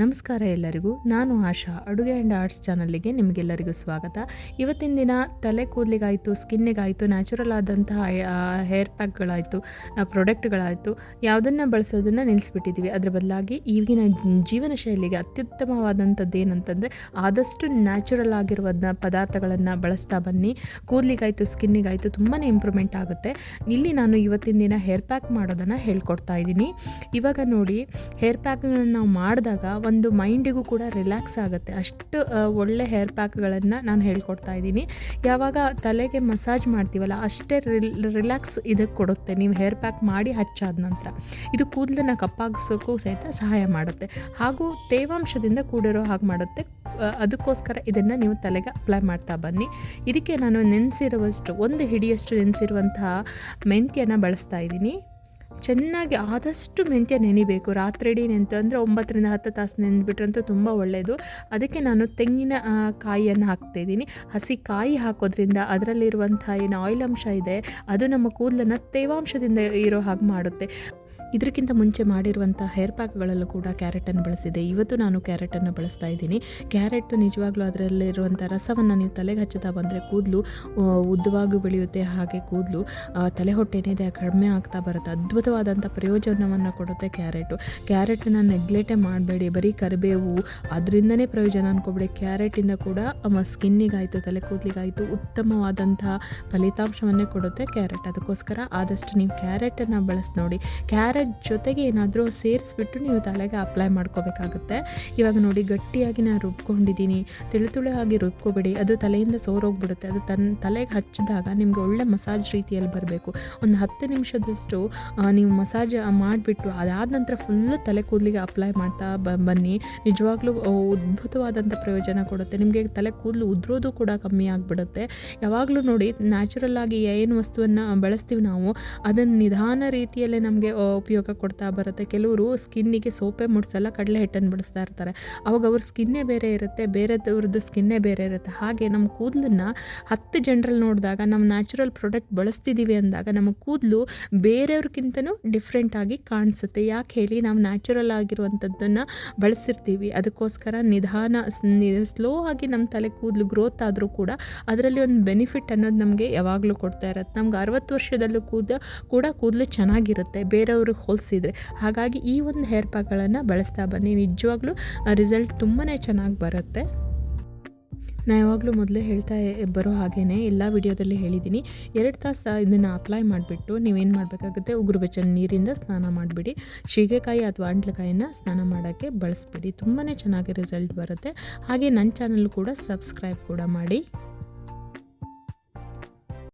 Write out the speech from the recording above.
ನಮಸ್ಕಾರ ಎಲ್ಲರಿಗೂ. ನಾನು ಆಶಾ. ಅಡುಗೆ ಆ್ಯಂಡ್ ಆರ್ಟ್ಸ್ ಚಾನಲ್ಗೆ ನಿಮಗೆಲ್ಲರಿಗೂ ಸ್ವಾಗತ. ಇವತ್ತಿನ ದಿನ ತಲೆ ಕೂದಲಿಗಾಯಿತು, ಸ್ಕಿನ್ನಿಗಾಯಿತು, ನ್ಯಾಚುರಲ್ ಆದಂತಹ ಹೇರ್ ಪ್ಯಾಕ್ಗಳಾಯಿತು ಪ್ರಾಡಕ್ಟ್ಗಳಾಯಿತು, ಯಾವುದನ್ನು ಬಳಸೋದನ್ನು ನಿಲ್ಲಿಸ್ಬಿಟ್ಟಿದ್ದೀವಿ ಅದರ ಬದಲಾಗಿ ಈಗಿನ ಜೀವನ ಶೈಲಿಗೆ ಅತ್ಯುತ್ತಮವಾದಂಥದ್ದು ಏನಂತಂದರೆ ಆದಷ್ಟು ನ್ಯಾಚುರಲ್ ಆಗಿರುವಂಥ ಪದಾರ್ಥಗಳನ್ನು ಬಳಸ್ತಾ ಬನ್ನಿ. ಕೂದಲಿಗಾಯಿತು, ಸ್ಕಿನ್ನಿಗಾಯಿತು ತುಂಬಾ ಇಂಪ್ರೂವ್ಮೆಂಟ್ ಆಗುತ್ತೆ. ಇಲ್ಲಿ ನಾನು ಇವತ್ತಿನ ದಿನ ಹೇರ್ ಪ್ಯಾಕ್ ಮಾಡೋದನ್ನು ಹೇಳ್ಕೊಡ್ತಾ ಇದ್ದೀನಿ. ಇವಾಗ ನೋಡಿ, ಹೇರ್ ಪ್ಯಾಕ್ಗಳನ್ನ ನಾವು ಮಾಡಿದಾಗ ಒಂದು ಮೈಂಡಿಗೂ ಕೂಡ ರಿಲ್ಯಾಕ್ಸ್ ಆಗುತ್ತೆ. ಅಷ್ಟು ಒಳ್ಳೆ ಹೇರ್ ಪ್ಯಾಕ್ಗಳನ್ನು ನಾನು ಹೇಳ್ಕೊಡ್ತಾ ಇದ್ದೀನಿ. ಯಾವಾಗ ತಲೆಗೆ ಮಸಾಜ್ ಮಾಡ್ತೀವಲ್ಲ, ಅಷ್ಟೇ ರಿಲ್, ರಿಲ್ಯಾಕ್ಸ್ ಇದಕ್ಕೆ ಕೊಡುತ್ತೆ. ನೀವು ಹೇರ್ ಪ್ಯಾಕ್ ಮಾಡಿ ಹಚ್ಚಾದ ನಂತರ. ಇದು ಕೂದಲನ್ನು ಕಪ್ಪಾಗಿಸೋಕ್ಕೂ ಸಹಿತ ಸಹಾಯ ಮಾಡುತ್ತೆ. ಹಾಗೂ ತೇವಾಂಶದಿಂದ ಕೂಡಿರೋ ಹಾಗೆ ಮಾಡುತ್ತೆ. ಅದಕ್ಕೋಸ್ಕರ ಇದನ್ನು ನೀವು ತಲೆಗೆ ಅಪ್ಲೈ ಮಾಡ್ತಾ ಬನ್ನಿ. ಇದಕ್ಕೆ ನಾನು ನೆನೆಸಿರುವಷ್ಟು, ಒಂದು ಹಿಡಿಯಷ್ಟು ನೆನೆಸಿರುವಂತಹ ಮೆಂತ್ಯನ ಬಳಸ್ತಾ ಇದ್ದೀನಿ. ಚೆನ್ನಾಗಿ ಆದಷ್ಟು ಮೆಂತ್ಯ ನೆನಿಬೇಕು. ರಾತ್ರಿ ಇಡೀ ನೆಂತು ಅಂದರೆ ಒಂಬತ್ತರಿಂದ ಹತ್ತು ತಾಸು ನೆನೆದ್ಬಿಟ್ರಂತೂ ತುಂಬ ಒಳ್ಳೆಯದು ಅದಕ್ಕೆ ನಾನು ತೆಂಗಿನ ಕಾಯಿಯನ್ನು ಹಾಕ್ತಾಯಿದ್ದೀನಿ ಹಸಿ ಕಾಯಿ ಹಾಕೋದ್ರಿಂದ ಅದರಲ್ಲಿರುವಂಥ ಏನು ಆಯಿಲ್ ಅಂಶ ಇದೆ, ಅದು ನಮ್ಮ ಕೂದಲನ್ನು ತೇವಾಂಶದಿಂದ ಇರೋ ಹಾಗೆ ಮಾಡುತ್ತೆ. ಇದಕ್ಕಿಂತ ಮುಂಚೆ ಮಾಡಿರುವಂಥ ಹೇರ್ ಪ್ಯಾಕ್ಗಳಲ್ಲೂ ಕೂಡ ಕ್ಯಾರೆಟನ್ನು ಬಳಸಿದೆ. ಇವತ್ತು ನಾನು ಕ್ಯಾರೆಟನ್ನು ಬಳಸ್ತಾ ಇದ್ದೀನಿ. ಕ್ಯಾರೆಟ್ ನಿಜವಾಗ್ಲೂ ಅದರಲ್ಲಿರುವಂಥ ರಸವನ್ನು ನೀವು ತಲೆಗೆ ಹಚ್ಚುತ್ತಾ ಬಂದರೆ ಕೂದಲು ಉದ್ದವಾಗಿ ಬೆಳೆಯುತ್ತೆ ಹಾಗೆ ಕೂದಲು ತಲೆ ಹೊಟ್ಟೆನಿದೆ ಕಡಿಮೆ ಆಗ್ತಾ ಬರುತ್ತೆ. ಅದ್ಭುತವಾದಂಥ ಪ್ರಯೋಜನವನ್ನು ಕೊಡುತ್ತೆ ಕ್ಯಾರೆಟು ಕ್ಯಾರೆಟನ್ನು ನೆಗ್ಲೆಟೇ ಮಾಡಬೇಡಿ. ಬರೀ ಕರಿಬೇವು, ಅದರಿಂದನೇ ಪ್ರಯೋಜನ ಅಂದ್ಕೊಬೇಡಿ ಕ್ಯಾರೆಟಿಂದ ಕೂಡ ಸ್ಕಿನ್ನಿಗಾಯಿತು ತಲೆ ಕೂದಲಿಗಾಯಿತು, ಉತ್ತಮವಾದಂತಹ ಫಲಿತಾಂಶವನ್ನೇ ಕೊಡುತ್ತೆ ಕ್ಯಾರೆಟ್ ಅದಕ್ಕೋಸ್ಕರ ಆದಷ್ಟು ನೀವು ಕ್ಯಾರೆಟನ್ನು ಬಳಸಿ ನೋಡಿ. ಕ್ಯಾರೆಟ್ ಜೊತೆಗೆ ಏನಾದರೂ ಸೇರಿಸ್ಬಿಟ್ಟು ನೀವು ತಲೆಗೆ ಅಪ್ಲೈ ಮಾಡ್ಕೋಬೇಕಾಗುತ್ತೆ. ಇವಾಗ ನೋಡಿ, ಗಟ್ಟಿಯಾಗಿ ನಾನು ರುಬ್ಕೊಂಡಿದ್ದೀನಿ. ತಿಳು ಆಗಿ ರುಬ್ಕೋಬೇಡಿ. ಅದು ತಲೆಯಿಂದ ಸೋರೋಗ್ಬಿಡುತ್ತೆ. ಅದು ತನ್ನ ತಲೆಗೆ ಹಚ್ಚಿದಾಗ ನಿಮಗೆ ಒಳ್ಳೆ ಮಸಾಜ್ ರೀತಿಯಲ್ಲಿ ಬರಬೇಕು. ಒಂದು ಹತ್ತು ನಿಮಿಷದಷ್ಟು ನೀವು ಮಸಾಜ್ ಮಾಡಿಬಿಟ್ಟು ಅದಾದ ನಂತರ ಫುಲ್ಲು ತಲೆ ಕೂದಲಿಗೆ ಅಪ್ಲೈ ಮಾಡ್ತಾ ಬ, ಬನ್ನಿ. ನಿಜವಾಗ್ಲೂ ಅದ್ಭುತವಾದಂಥ ಪ್ರಯೋಜನ ಕೊಡುತ್ತೆ. ನಿಮಗೆ ತಲೆ ಕೂದಲು ಉದ್ರೋದು ಕೂಡ ಕಮ್ಮಿ ಆಗಿಬಿಡುತ್ತೆ. ಯಾವಾಗಲೂ ನೋಡಿ ನ್ಯಾಚುರಲ್ ಆಗಿ ಏನು ವಸ್ತುವನ್ನು ಬಳಸ್ತೀವಿ ನಾವು, ಅದನ್ನು ನಿಧಾನ ರೀತಿಯಲ್ಲೇ ನಮಗೆ ಉಪಯೋಗ ಕೊಡ್ತಾ ಬರುತ್ತೆ. ಕೆಲವರು ಸ್ಕಿನ್ನಿಗೆ ಸೋಪೆ ಮುಡ್ಸಲ್ಲ ಕಡಲೆ ಹಿಟ್ಟನ್ನು ಬಳಸ್ತಾ ಇರ್ತಾರೆ. ಅವಾಗ ಅವ್ರ ಸ್ಕಿನ್ನೇ ಬೇರೆ ಇರುತ್ತೆ ಬೇರೆದವ್ರದ್ದು ಸ್ಕಿನ್ನೇ ಬೇರೆ ಇರುತ್ತೆ. ಹಾಗೆ ನಮ್ಮ ಕೂದಲನ್ನು ಹತ್ತು ಜನರಲ್ಲಿ ನೋಡಿದಾಗ ನಮ್ಮ ನ್ಯಾಚುರಲ್ ಪ್ರಾಡಕ್ಟ್ ಬಳಸ್ತಿದ್ದೀವಿ ಅಂದಾಗ, ನಮ್ಮ ಕೂದಲು ಬೇರೆಯವ್ರಿಗಿಂತನೂ ಡಿಫ್ರೆಂಟಾಗಿ ಕಾಣಿಸುತ್ತೆ. ಯಾಕೆ ಹೇಳಿ, ನಾವು ನ್ಯಾಚುರಲ್ ಆಗಿರುವಂಥದ್ದನ್ನು ಬಳಸಿರ್ತೀವಿ. ಅದಕ್ಕೋಸ್ಕರ ನಿಧಾನ ಸ್ಲೋ ಆಗಿ ನಮ್ಮ ತಲೆ ಕೂದಲು ಗ್ರೋತ್ ಆದರೂ ಕೂಡ ಅದರಲ್ಲಿ ಒಂದು ಬೆನಿಫಿಟ್ ಅನ್ನೋದು ನಮಗೆ ಯಾವಾಗಲೂ ಕೊಡ್ತಾ ಇರುತ್ತೆ. ನಮ್ಗೆ ಅರವತ್ತು ವರ್ಷದಲ್ಲೂ ಕೂದ, ಕೂಡ ಕೂದಲು ಚೆನ್ನಾಗಿರುತ್ತೆ. ಬೇರೆಯವ್ರಿಗೆ ಹೋಲಿಸಿದ್ರೆ. ಹಾಗಾಗಿ ಈ ಒಂದು ಹೇರ್ ಪ್ಯಾಕ್ಗಳನ್ನು ಬಳಸ್ತಾ ಬನ್ನಿ. ನಿಜವಾಗ್ಲೂ ರಿಸಲ್ಟ್ ತುಂಬಾ ಚೆನ್ನಾಗಿ ಬರುತ್ತೆ. ನಾನು ಯಾವಾಗಲೂ ಮೊದಲೇ ಹೇಳ್ತಾ ಬರೋ ಹಾಗೇ ಎಲ್ಲ ವಿಡಿಯೋದಲ್ಲಿ ಹೇಳಿದ್ದೀನಿ ಎರಡು ತಾಸು ಇದನ್ನು ಅಪ್ಲೈ ಮಾಡಿಬಿಟ್ಟು, ನೀವೇನು ಮಾಡಬೇಕಾಗುತ್ತೆ ಉಗುರು ಬೆಚ್ಚನ ನೀರಿಂದ ಸ್ನಾನ ಮಾಡಿಬಿಡಿ. ಶೀಗೆಕಾಯಿ ಅಥವಾ ಅಂಟ್ಲಕಾಯಿನ ಸ್ನಾನ ಮಾಡೋಕ್ಕೆ ಬಳಸ್ಬಿಡಿ. ತುಂಬಾ ಚೆನ್ನಾಗಿ ರಿಸಲ್ಟ್ ಬರುತ್ತೆ. ಹಾಗೆ ನನ್ನ ಚಾನಲ್ ಕೂಡ ಸಬ್ಸ್ಕ್ರೈಬ್ ಕೂಡ ಮಾಡಿ.